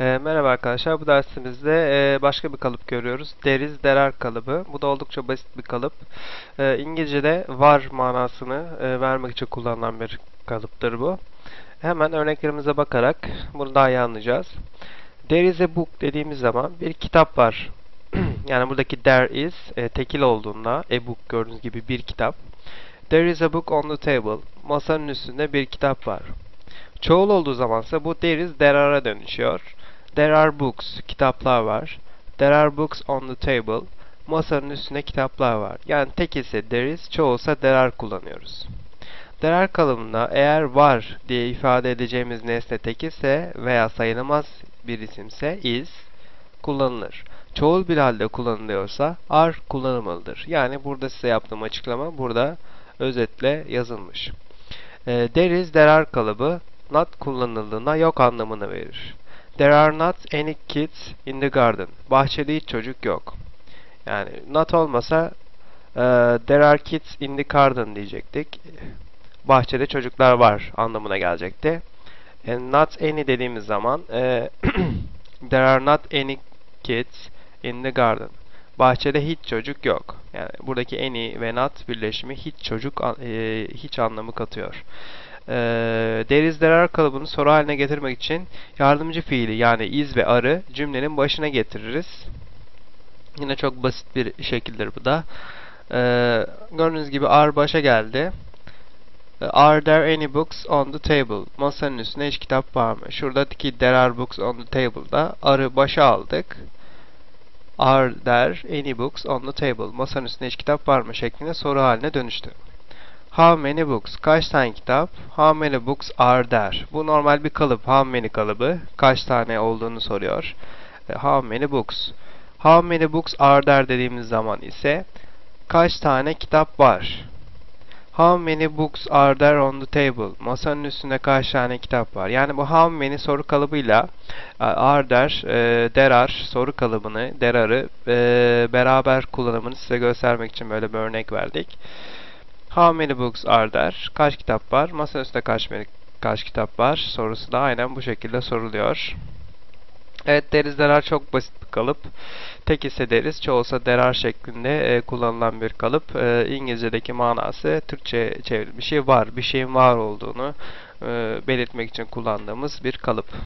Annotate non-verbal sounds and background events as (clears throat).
E, merhaba arkadaşlar. Bu dersimizde e, başka bir kalıp görüyoruz. Deriz derer kalıbı. Bu da oldukça basit bir kalıp. E, İngilizce'de var manasını e, vermek için kullanılan bir kalıptır bu. Hemen örneklerimize bakarak bunu daha iyi anlayacağız. There is a book dediğimiz zaman bir kitap var. (clears throat) yani buradaki there is e, tekil olduğunda a book gördüğünüz gibi bir kitap. There is a book on the table. Masanın üstünde bir kitap var. Çoğul olduğu zamansa bu there is there are'a dönüşüyor. There are books, kitaplar var. There are books on the table. Masanın üstünde kitaplar var. Yani tek ise there is, çoğulsa there are kullanıyoruz. There are kalıbında eğer var diye ifade edeceğimiz nesne tek ise veya sayılmaz bir isimse is kullanılır. Çoğul bir halde kullanılıyorsa are kullanılmalıdır. Yani burada size yaptığım açıklama burada özetle yazılmış. E, there is, there are kalıbı not kullanıldığında yok anlamını verir. There are not any kids in the garden. Bahçede hiç çocuk yok. Yani not olmasa e, there are kids in the garden diyecektik. Bahçede çocuklar var anlamına gelecekti. And not any dediğimiz zaman e, (clears throat) there are not any kids in the garden. Bahçede hiç çocuk yok. Yani buradaki any ve not birleşimi hiç çocuk e, hiç anlamı katıyor. E, there is there are kalıbını soru haline getirmek için yardımcı fiili yani is ve arı cümlenin başına getiririz. Yine çok basit bir şekildir bu da. E, gördüğünüz gibi are başa geldi. Are there any books on the table? Masanın üstünde hiç kitap var mı? Şuradaki there are books on the table'da arı başa aldık. Are there any books on the table? Masanın üstünde hiç kitap var mı? şeklinde soru haline dönüştü. How many books? Kaç tane kitap? How many books are there? Bu normal bir kalıp. How many kalıbı. Kaç tane olduğunu soruyor. How many books? How many books are there dediğimiz zaman ise kaç tane kitap var? How many books are there on the table? Masanın üstünde kaç tane kitap var? Yani bu how many soru kalıbıyla are there, e, there are soru kalıbını, there are'ı e, beraber kullanımını size göstermek için böyle bir örnek verdik. How many books are there? Kaç kitap var? Masanın üstünde kaç, kaç kitap var? Sorusu da aynen bu şekilde soruluyor. Evet deriz derar çok basit bir kalıp. Tek ise deriz, çoğulsa derar şeklinde e, kullanılan bir kalıp. E, İngilizce'deki manası Türkçe çevrilmiş şey var, bir şeyin var olduğunu e, belirtmek için kullandığımız bir kalıp.